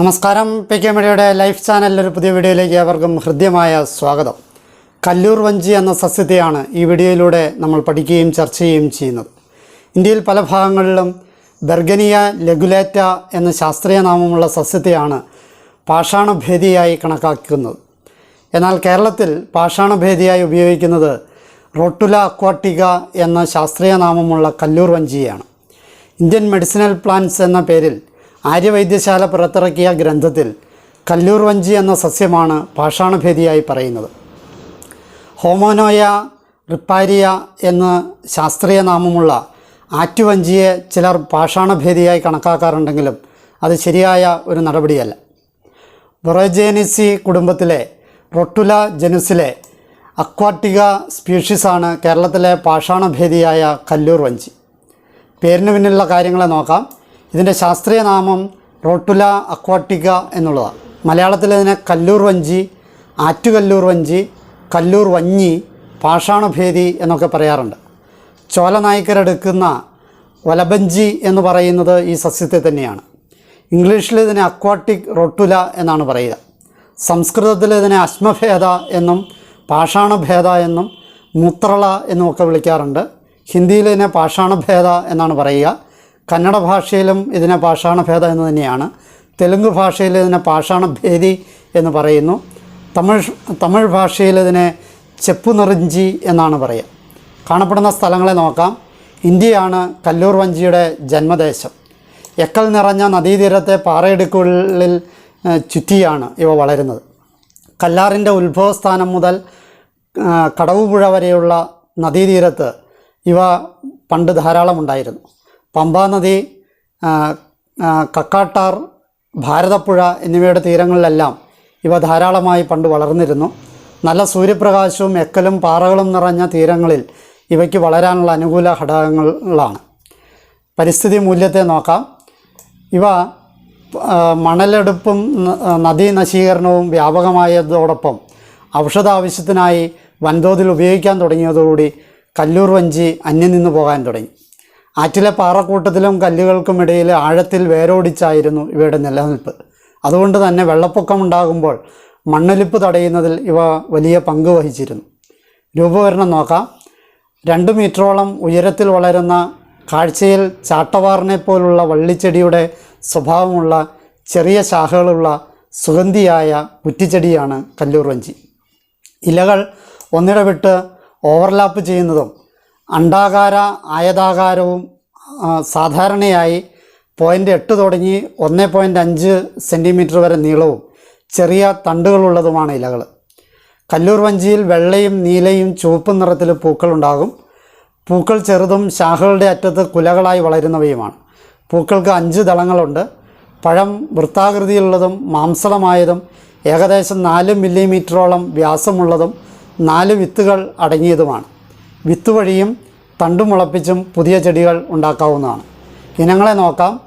നമസ്കാരം. P K മീഡിയയുടെ life ചാനലിൽ ഒരു പുതിയ വീഡിയോയിലേക്ക് അവർക്കും ഹൃദ്യമായ സ്വാഗതം. കല്ലൂർ വഞ്ചി എന്ന സസ്യത്തെയാണ് ഈ വീഡിയോയിലൂടെ നമ്മൾ പഠിക്കുകയും ചർച്ച ചെയ്യുകയും ചെയ്യുന്നത്. ഇന്ത്യയിൽ പല ഭാഗങ്ങളിലും ബെർഗനിയ ലഗുലേറ്റ എന്ന ശാസ്ത്രീയ നാമമുള്ള സസ്യത്തെയാണ് പാഷാണഭേദിയായി കണക്കാക്കുന്നത്. എന്നാൽ കേരളത്തിൽ പാഷാണഭേദിയായി ഉപയോഗിക്കുന്നത് റോട്ടുല അക്വാട്ടിക എന്ന ശാസ്ത്രീയ നാമമുള്ള കല്ലൂർ വഞ്ചിയാണ്. ഇന്ത്യൻ മെഡിസിനൽ പ്ലാന്റ്സ് എന്ന പേരിൽ ആര്യവൈദ്യശാല പുറത്തിറക്കിയ ഗ്രന്ഥത്തിൽ കല്ലൂർ വഞ്ചി എന്ന സസ്യമാണ് പാഷാണഭേദിയായി പറയുന്നത്. ഹോമോനോയ റിപ്പാരിയ എന്ന് ശാസ്ത്രീയ നാമമുള്ള ആറ്റുവഞ്ചിയെ ചിലർ പാഷാണഭേദിയായി കണക്കാക്കാറുണ്ടെങ്കിലും അത് ശരിയായ ഒരു നടപടിയല്ല. ബൊറോജേനിസി കുടുംബത്തിലെ റൊട്ടുല ജനുസിലെ അക്വാട്ടിക സ്പീഷീസാണ് കേരളത്തിലെ പാഷാണഭേദിയായ കല്ലൂർ വഞ്ചി. പേരിന് പിന്നിലുള്ള കാര്യങ്ങളെ നോക്കാം. ഇതിന്റെ ശാസ്ത്രീയ നാമം റോട്ടുല അക്വാട്ടിക എന്നുള്ളതാണ് മലയാളത്തിൽ ഇതിനെ കല്ലൂർ വഞ്ചി ആറ്റുകല്ലൂർ വഞ്ചി കല്ലൂർ വഞ്ഞി പാഷാണഭേദി എന്നൊക്കെ പറയാറുണ്ട്. ചോല നായ്ക്കരെടുക്കുന്ന വലബഞ്ചി എന്ന് പറയുന്നത് ഈ സസ്യത്തെ തന്നെയാണ്. ഇംഗ്ലീഷിൽ ഇതിനെ അക്വാട്ടിക് റോട്ടുല എന്നാണ് പറയുക. സംസ്കൃതത്തിൽ ഇതിനെ അശ്മഭേദ എന്നും പാഷാണഭേദ എന്നും മൂത്രള എന്നുമൊക്കെ വിളിക്കാറുണ്ട്. ഹിന്ദിയിൽ ഇതിനെ പാഷാണഭേദ എന്നാണ് പറയുക. കന്നഡ ഭാഷയിലും ഇതിനെ പാഷാണഭേദ എന്ന് തന്നെയാണ്. തെലുങ്ക് ഭാഷയിൽ ഇതിനെ പാഷാണഭേദി എന്ന് പറയുന്നു. തമിഴ് തമിഴ് ഭാഷയിൽ ഇതിനെ ചെപ്പുനിറിഞ്ചി എന്നാണ് പറയുക. കാണപ്പെടുന്ന സ്ഥലങ്ങളെ നോക്കാം. ഇന്ത്യയാണ് കല്ലൂർ വഞ്ചിയുടെ ജന്മദേശം. എക്കൽ നിറഞ്ഞ നദീതീരത്തെ പാറയിടുക്കുകളിൽ ഏഹ്, ചുറ്റിയാണ് ഇവ വളരുന്നത്. കല്ലാറിന്റെ ഉത്ഭവസ്ഥാനം മുതൽ കടവുപുഴ വരെയുള്ള നദീതീരത്ത് ഇവ പണ്ട് ധാരാളം ഉണ്ടായിരുന്നു പമ്പാ നദി ആ, ആ, കക്കാട്ടാർ ഭാരതപ്പുഴ എന്നിവയുടെ തീരങ്ങളിലെല്ലാം ഇവ ധാരാളമായി പണ്ട് വളർന്നിരുന്നു. നല്ല സൂര്യപ്രകാശവും എക്കലും പാറകളും നിറഞ്ഞ തീരങ്ങളിൽ ഇവയ്ക്ക് വളരാനുള്ള അനുകൂല ഘടകങ്ങളാണ്. പരിസ്ഥിതി മൂല്യത്തെ നോക്കാം. ഇവ മണലെടുപ്പും ന- നദീ നശീകരണവും വ്യാപകമായതോടൊപ്പം ഔഷധ ആവശ്യത്തിനായി വൻതോതിൽ ഉപയോഗിക്കാൻ തുടങ്ങിയതോടുകൂടി കല്ലൂർ വഞ്ചി അന്യം നിന്ന് പോകാൻ തുടങ്ങി. ആറ്റിലെ പാറക്കൂട്ടത്തിലും കല്ലുകൾക്കും കല്ലുകൾക്കുമിടയിൽ ആഴത്തിൽ വേരോടിച്ചായിരുന്നു ഇവയുടെ നിലനിൽപ്പ്. അതുകൊണ്ട് തന്നെ വെള്ളപ്പൊക്കം ഉണ്ടാകുമ്പോൾ മണ്ണൊലിപ്പ് തടയുന്നതിൽ ഇവ വലിയ പങ്ക് വഹിച്ചിരുന്നു. രൂപവരണം നോക്കാം. രണ്ട് മീറ്ററോളം ഉയരത്തിൽ വളരുന്ന കാഴ്ചയിൽ ചാട്ടവാറിനെ പോലുള്ള വള്ളിച്ചെടിയുടെ സ്വഭാവമുള്ള ചെറിയ ശാഖകളുള്ള സുഗന്ധിയായ കുറ്റിച്ചെടിയാണ് കല്ലൂർ വഞ്ചി. ഇലകൾ ഒന്നിടവിട്ട് ഓവർലാപ്പ് ചെയ്യുന്നതും അണ്ഡാകാര ആയതാകാരവും സാധാരണയായി പോയിന്റ് എട്ട് തുടങ്ങി ഒന്ന് പോയിന്റ് അഞ്ച് സെന്റിമീറ്റർ വരെ നീളവും ചെറിയ തണ്ടുകളുള്ളതുമാണ് ഇലകൾ കല്ലൂർ വഞ്ചിയിൽ വെള്ളയും നീലയും ചുവപ്പും നിറത്തിൽ പൂക്കളുണ്ടാകും. പൂക്കൾ ചെറുതും ശാഖകളുടെ അറ്റത്ത് കുലകളായി വളരുന്നവയുമാണ്. പൂക്കൾക്ക് അഞ്ച് ദളങ്ങളുണ്ട്. പഴം വൃത്താകൃതിയുള്ളതും മാംസളമായതും ഏകദേശം നാല് മില്ലിമീറ്ററോളം വ്യാസമുള്ളതും നാല് വിത്തുകൾ അടങ്ങിയതുമാണ്. വിത്ത് വഴിയും തണ്ടു മുളപ്പിച്ചും പുതിയ ചെടികൾ ഉണ്ടാക്കാവുന്നതാണ്. ഇനങ്ങളെ നോക്കാം.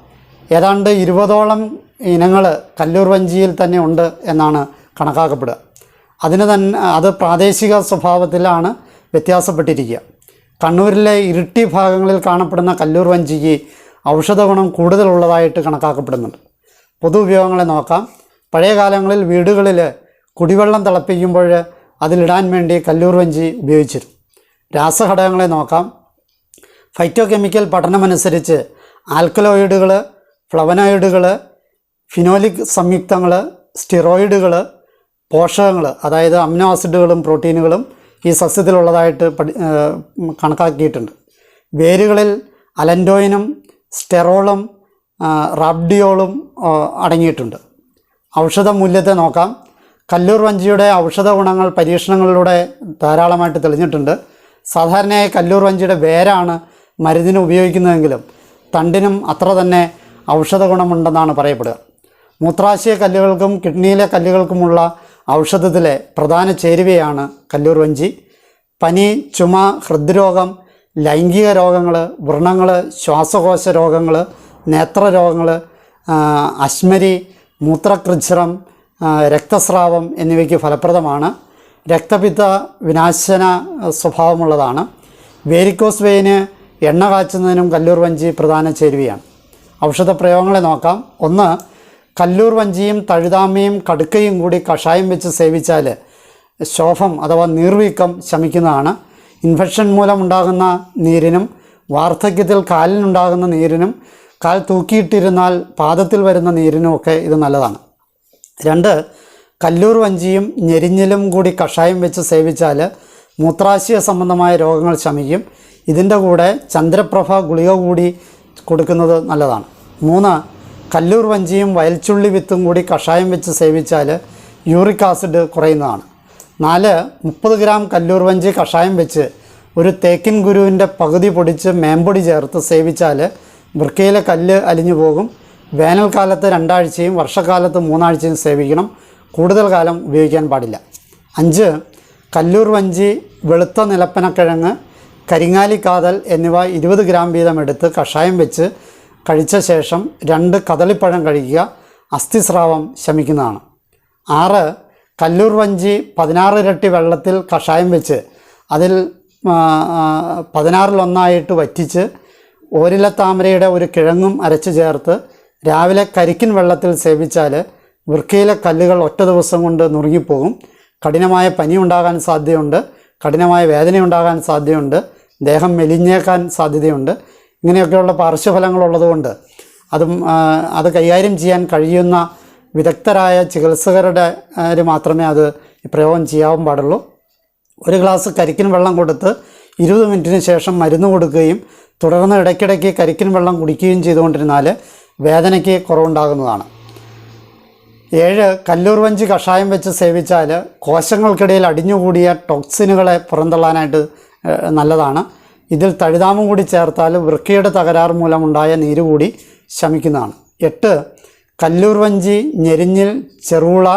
ഏതാണ്ട് ഇരുപതോളം ഇനങ്ങൾ കല്ലൂർ വഞ്ചിയിൽ തന്നെ ഉണ്ട് എന്നാണ് കണക്കാക്കപ്പെടുക. അതിന് തന്നെ അത് പ്രാദേശിക സ്വഭാവത്തിലാണ് വ്യത്യാസപ്പെട്ടിരിക്കുക. കണ്ണൂരിലെ ഇരുട്ടി ഭാഗങ്ങളിൽ കാണപ്പെടുന്ന കല്ലൂർ വഞ്ചിക്ക് ഔഷധ ഗുണം കൂടുതലുള്ളതായിട്ട് കണക്കാക്കപ്പെടുന്നുണ്ട്. പൊതു ഉപയോഗങ്ങളെ നോക്കാം. പഴയ കാലങ്ങളിൽ വീടുകളിൽ കുടിവെള്ളം തിളപ്പിക്കുമ്പോൾ അതിലിടാൻ വേണ്ടി കല്ലൂർ വഞ്ചി ഉപയോഗിച്ചിരുന്നു. രാസഘടകങ്ങളെ നോക്കാം. ഫൈറ്റോ കെമിക്കൽ പഠനമനുസരിച്ച് ആൽക്കലോയിഡുകൾ ഫ്ലവനോയിഡുകൾ ഫിനോലിക് സംയുക്തങ്ങൾ സ്റ്റിറോയിഡുകൾ പോഷകങ്ങൾ അതായത് അമിനോ ആസിഡുകളും പ്രോട്ടീനുകളും ഈ സസ്യത്തിലുള്ളതായിട്ട് കണക്കാക്കിയിട്ടുണ്ട്. വേരുകളിൽ അലൻഡോയിനും സ്റ്റെറോളും റാബ്ഡിയോളും അടങ്ങിയിട്ടുണ്ട്. ഔഷധ മൂല്യത്തെ നോക്കാം. കല്ലൂർ വഞ്ചിയുടെ ഔഷധ ഗുണങ്ങൾ പരീക്ഷണങ്ങളിലൂടെ ധാരാളമായിട്ട് തെളിഞ്ഞിട്ടുണ്ട്. സാധാരണയായി കല്ലൂർ വഞ്ചിയുടെ വേരാണ് മരുന്നിന് ഉപയോഗിക്കുന്നതെങ്കിലും തണ്ടിനും അത്ര തന്നെ ഔഷധ ഗുണമുണ്ടെന്നാണ് പറയപ്പെടുക. മൂത്രാശയ കല്ലുകൾക്കും കിഡ്നിയിലെ കല്ലുകൾക്കുമുള്ള ഔഷധത്തിലെ പ്രധാന ചേരുവയാണ് കല്ലൂർ വഞ്ചി. പനി ചുമ ഹൃദ്രോഗം ലൈംഗിക രോഗങ്ങൾ വ്രണങ്ങൾ ശ്വാസകോശ രോഗങ്ങൾ നേത്രരോഗങ്ങൾ അശ്മരി മൂത്രകൃച്ഛ്രം രക്തസ്രാവം എന്നിവയ്ക്ക് ഫലപ്രദമാണ്. രക്തപിത്ത വിനാശന സ്വഭാവമുള്ളതാണ്. വേരിക്കോസ് വെയിന് എണ്ണ കാച്ചുന്നതിനും കല്ലൂർ വഞ്ചി പ്രധാന ചേരുവയാണ്. ഔഷധ പ്രയോഗങ്ങളെ നോക്കാം. ഒന്ന് കല്ലൂർ വഞ്ചിയും തഴുതാമയും കടുക്കയും കൂടി കഷായം വെച്ച് സേവിച്ചാൽ ശോഭം അഥവാ നീർവീക്കം ശമിക്കുന്നതാണ്. ഇൻഫെക്ഷൻ മൂലമുണ്ടാകുന്ന നീരിനും വാർദ്ധക്യത്തിൽ കാലിനുണ്ടാകുന്ന നീരിനും കാൽ തൂക്കിയിട്ടിരുന്നാൽ പാദത്തിൽ വരുന്ന നീരിനുമൊക്കെ ഇത് നല്ലതാണ്. രണ്ട് കല്ലൂർ വഞ്ചിയും ഞെരിഞ്ഞിലും കൂടി കഷായം വെച്ച് സേവിച്ചാൽ മൂത്രാശയ സംബന്ധമായ രോഗങ്ങൾ ശമിക്കും. ഇതിന്റെ കൂടെ ചന്ദ്രപ്രഭ ഗുളിക കൂടി കൊടുക്കുന്നത് നല്ലതാണ്. മൂന്ന് കല്ലൂർ വഞ്ചിയും വയൽച്ചുള്ളി വിത്തും കൂടി കഷായം വെച്ച് സേവിച്ചാൽ യൂറിക് ആസിഡ് കുറയുന്നതാണ്. നാല് മുപ്പത് ഗ്രാം കല്ലൂർ വഞ്ചി കഷായം വെച്ച് ഒരു തേക്കിൻ ഗുരുവിന്റെ പകുതി പൊടിച്ച് മേമ്പൊടി ചേർത്ത് സേവിച്ചാൽ വൃക്കയിലെ കല്ല് അലിഞ്ഞു പോകും. വേനൽക്കാലത്ത് രണ്ടാഴ്ചയും വർഷക്കാലത്ത് മൂന്നാഴ്ചയും സേവിക്കണം. കൂടുതൽ കാലം ഉപയോഗിക്കാൻ പാടില്ല. അഞ്ച് കല്ലൂർ വഞ്ചി വെളുത്ത നിലപ്പനക്കിഴങ്ങ് കരിങ്ങാലിക്കാതൽ എന്നിവ ഇരുപത് ഗ്രാം വീതം എടുത്ത് കഷായം വെച്ച് കഴിച്ച ശേഷം രണ്ട് കദളിപ്പഴം കഴിക്കുക അസ്ഥിസ്രാവം ശമിക്കുന്നതാണ്. ആറ് കല്ലൂർ വഞ്ചി പതിനാറ് ഇരട്ടി വെള്ളത്തിൽ കഷായം വെച്ച് അതിൽ പതിനാറിലൊന്നായിട്ട് വറ്റിച്ച് ഓരില താമരയുടെ ഒരു കിഴങ്ങും അരച്ച് ചേർത്ത് രാവിലെ കരിക്കിൻ വെള്ളത്തിൽ സേവിച്ചാൽ വൃക്കയിലെ കല്ലുകൾ ഒറ്റ ദിവസം കൊണ്ട് നുറുങ്ങിപ്പോകും. കഠിനമായ പനി ഉണ്ടാകാൻ സാധ്യതയുണ്ട്. കഠിനമായ വേദന ഉണ്ടാകാൻ സാധ്യതയുണ്ട്. ദേഹം മെലിഞ്ഞേക്കാൻ സാധ്യതയുണ്ട്. ഇങ്ങനെയൊക്കെയുള്ള പാർശ്വഫലങ്ങളുള്ളതുകൊണ്ട് അതും അത് കൈകാര്യം ചെയ്യാൻ കഴിയുന്ന വിദഗ്ധരായ ചികിത്സകരുടെ മാത്രമേ അത് പ്രയോഗം ചെയ്യാവും പാടുള്ളൂ. ഒരു ഗ്ലാസ് കരിക്കിൻ വെള്ളം കൊടുത്ത് ഇരുപത് മിനിറ്റിന് ശേഷം മരുന്ന് കൊടുക്കുകയും തുടർന്ന് ഇടയ്ക്കിടയ്ക്ക് കരിക്കിൻ വെള്ളം കുടിക്കുകയും ചെയ്തുകൊണ്ടിരുന്നാൽ വേദനയ്ക്ക് കുറവുണ്ടാകുന്നതാണ്. ഏഴ് കല്ലൂർ വഞ്ചി കഷായം വെച്ച് സേവിച്ചാൽ കോശങ്ങൾക്കിടയിൽ അടിഞ്ഞുകൂടിയ ടോക്സിനുകളെ പുറന്തള്ളാനായിട്ട് നല്ലതാണ്. ഇതിൽ തഴുതാമം കൂടി ചേർത്താൽ വൃക്കയുടെ തകരാറ് മൂലമുണ്ടായ നീര് കൂടി ശമിക്കുന്നതാണ്. എട്ട് കല്ലൂർ വഞ്ചി ഞെരിഞ്ഞിൽ ചെറുള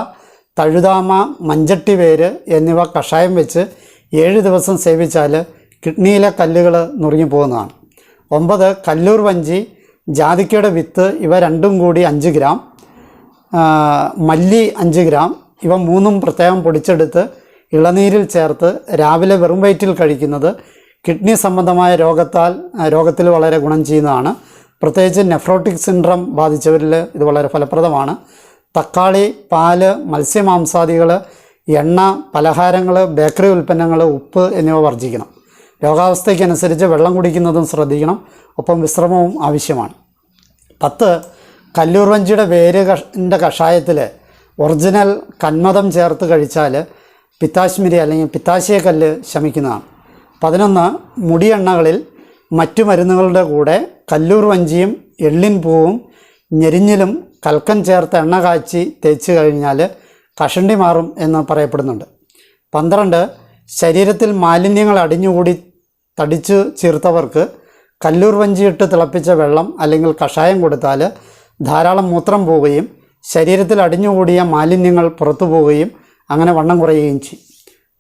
തഴുതാമ മഞ്ചട്ടി വേര് എന്നിവ കഷായം വെച്ച് ഏഴ് ദിവസം സേവിച്ചാൽ കിഡ്നിയിലെ കല്ലുകൾ നുറുങ്ങി പോകുന്നതാണ്. ഒമ്പത് കല്ലൂർ വഞ്ചി ജാതിക്കയുടെ വിത്ത് ഇവ രണ്ടും കൂടി അഞ്ച് ഗ്രാം. മല്ലി അഞ്ച് ഗ്രാം. ഇവ മൂന്നും പ്രത്യേകം പൊടിച്ചെടുത്ത് ഇളനീരിൽ ചേർത്ത് രാവിലെ വെറും വയറ്റിൽ കഴിക്കുന്നത് കിഡ്നി സംബന്ധമായ രോഗത്താൽ രോഗത്തിൽ വളരെ ഗുണം ചെയ്യുന്നതാണ്. പ്രത്യേകിച്ച് നെഫ്രോട്ടിക് സിൻഡ്രം ബാധിച്ചവരിൽ ഇത് വളരെ ഫലപ്രദമാണ്. തക്കാളി പാൽ മത്സ്യമാംസാദികൾ എണ്ണ പലഹാരങ്ങൾ ബേക്കറി ഉൽപ്പന്നങ്ങൾ ഉപ്പ് എന്നിവ വർജിക്കണം രോഗാവസ്ഥയ്ക്കനുസരിച്ച് വെള്ളം കുടിക്കുന്നതും ശ്രദ്ധിക്കണം. ഒപ്പം വിശ്രമവും ആവശ്യമാണ്. പത്ത് കല്ലൂർ വഞ്ചിയുടെ വേര് കഷന്റെ കഷായത്തിൽ ഒറിജിനൽ കന്മതം ചേർത്ത് കഴിച്ചാൽ പിത്താശ്മിരി അല്ലെങ്കിൽ പിത്താശയക്കല്ല് ശമിക്കുന്നതാണ്. പതിനൊന്ന് മുടിയെണ്ണകളിൽ മറ്റു മരുന്നുകളുടെ കൂടെ കല്ലൂർ വഞ്ചിയും എള്ളിൻ പൂവും ഞെരിഞ്ഞിലും കൽക്കൻ ചേർത്ത് എണ്ണ കാച്ചി തേച്ച് കഴിഞ്ഞാൽ കഷണ്ടി മാറും എന്ന് പറയപ്പെടുന്നുണ്ട്. പന്ത്രണ്ട് ശരീരത്തിൽ മാലിന്യങ്ങൾ അടിഞ്ഞുകൂടി തടിച്ചു ചീർത്തവർക്ക് കല്ലൂർ വഞ്ചിയിട്ട് തിളപ്പിച്ച വെള്ളം അല്ലെങ്കിൽ കഷായം കൊടുത്താൽ ധാരാളം മൂത്രം പോവുകയും ശരീരത്തിൽ അടിഞ്ഞുകൂടിയ മാലിന്യങ്ങൾ പുറത്തു പോവുകയും അങ്ങനെ വണ്ണം കുറയുകയും ചെയ്യും.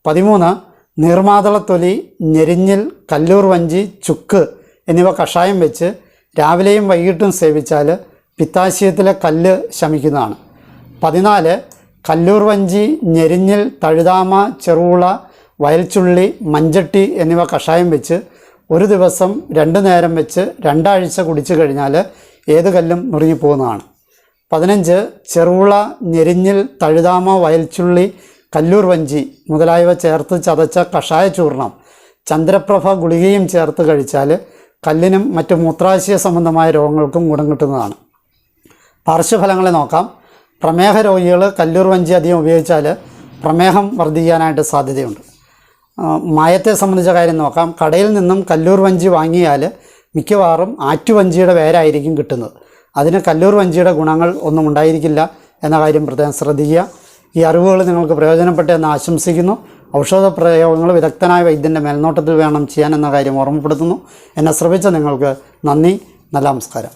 പതിമൂന്ന് നീർമാതളത്തൊലി ഞെരിഞ്ഞിൽ കല്ലൂർ വഞ്ചി ചുക്ക് എന്നിവ കഷായം വെച്ച് രാവിലെയും വൈകിട്ടും സേവിച്ചാൽ പിത്താശയത്തിലെ കല്ല് ശമിക്കുന്നതാണ്. പതിനാല് കല്ലൂർ വഞ്ചി ഞെരിഞ്ഞിൽ തഴുതാമ ചെറുള വയൽച്ചുള്ളി മഞ്ചട്ടി എന്നിവ കഷായം വെച്ച് ഒരു ദിവസം രണ്ട് നേരം വെച്ച് രണ്ടാഴ്ച കുടിച്ചു കഴിഞ്ഞാൽ ഏത് കല്ലും നുറുങ്ങിപ്പോകുന്നതാണ് പതിനഞ്ച് ചെറുള ഞെരിഞ്ഞിൽ തഴുതാമ വയൽച്ചുള്ളി കല്ലൂർ വഞ്ചി മുതലായവ ചേർത്ത് ചതച്ച കഷായ ചൂർണം ചന്ദ്രപ്രഭ ഗുളികയും ചേർത്ത് കഴിച്ചാൽ കല്ലിനും മറ്റ് മൂത്രാശയ സംബന്ധമായ രോഗങ്ങൾക്കും ഗുണം കിട്ടുന്നതാണ്. പാർശ്വഫലങ്ങളെ നോക്കാം. പ്രമേഹ രോഗികൾ കല്ലൂർ വഞ്ചി അധികം ഉപയോഗിച്ചാൽ പ്രമേഹം വർദ്ധിക്കാനായിട്ട് സാധ്യതയുണ്ട്. മായത്തെ സംബന്ധിച്ച കാര്യം നോക്കാം. കടയിൽ നിന്നും കല്ലൂർ വഞ്ചി വാങ്ങിയാൽ മിക്കവാറും ആറ്റുവഞ്ചിയുടെ വേരായിരിക്കും കിട്ടുന്നത്. അതിന് കല്ലൂർ വഞ്ചിയുടെ ഗുണങ്ങൾ ഒന്നും ഉണ്ടായിരിക്കില്ല എന്ന കാര്യം പ്രത്യേകം ശ്രദ്ധിക്കുക. ഈ അറിവുകൾ നിങ്ങൾക്ക് പ്രയോജനപ്പെട്ടെന്ന് ആശംസിക്കുന്നു. ഔഷധ പ്രയോഗങ്ങൾ വിദഗ്ധനായ വൈദ്യന്റെ മേൽനോട്ടത്തിൽ വേണം ചെയ്യാൻ എന്ന കാര്യം ഓർമ്മപ്പെടുത്തുന്നു. എന്നെ ശ്രമിച്ച നിങ്ങൾക്ക് നന്ദി. നല്ല നമസ്കാരം.